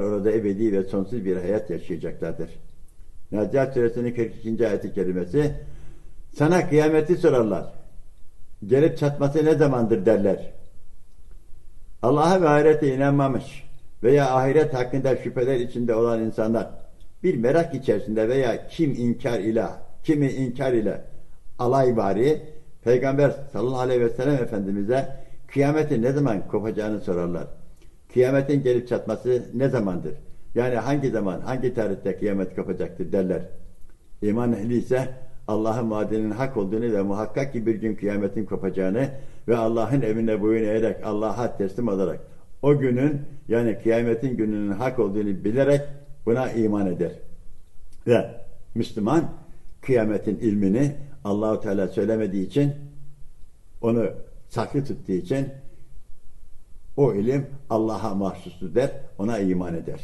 Orada ebedi ve sonsuz bir hayat yaşayacaklardır. Nazihat suresinin 42. ayeti kerimesi sana kıyameti sorarlar. Gelip çatması ne zamandır derler. Allah'a ve ahirete inanmamış veya ahiret hakkında şüpheler içinde olan insanlar bir merak içerisinde veya kim inkar ile, kimi inkar ile alay bari Peygamber sallallahu aleyhi ve sellem Efendimiz'e kıyametin ne zaman kopacağını sorarlar. Kıyametin gelip çatması ne zamandır? Yani hangi zaman, hangi tarihte kıyamet kopacaktır derler. İman ehli ise Allah'ın vaadinin hak olduğunu ve muhakkak ki bir gün kıyametin kopacağını ve Allah'ın evine boyun eğerek Allah'a teslim olarak o günün yani kıyametin gününün hak olduğunu bilerek buna iman eder. Ve Müslüman kıyametin ilmini Allahu Teala söylemediği için onu saklı tuttuğu için o ilim Allah'a mahsustur der, ona iman eder.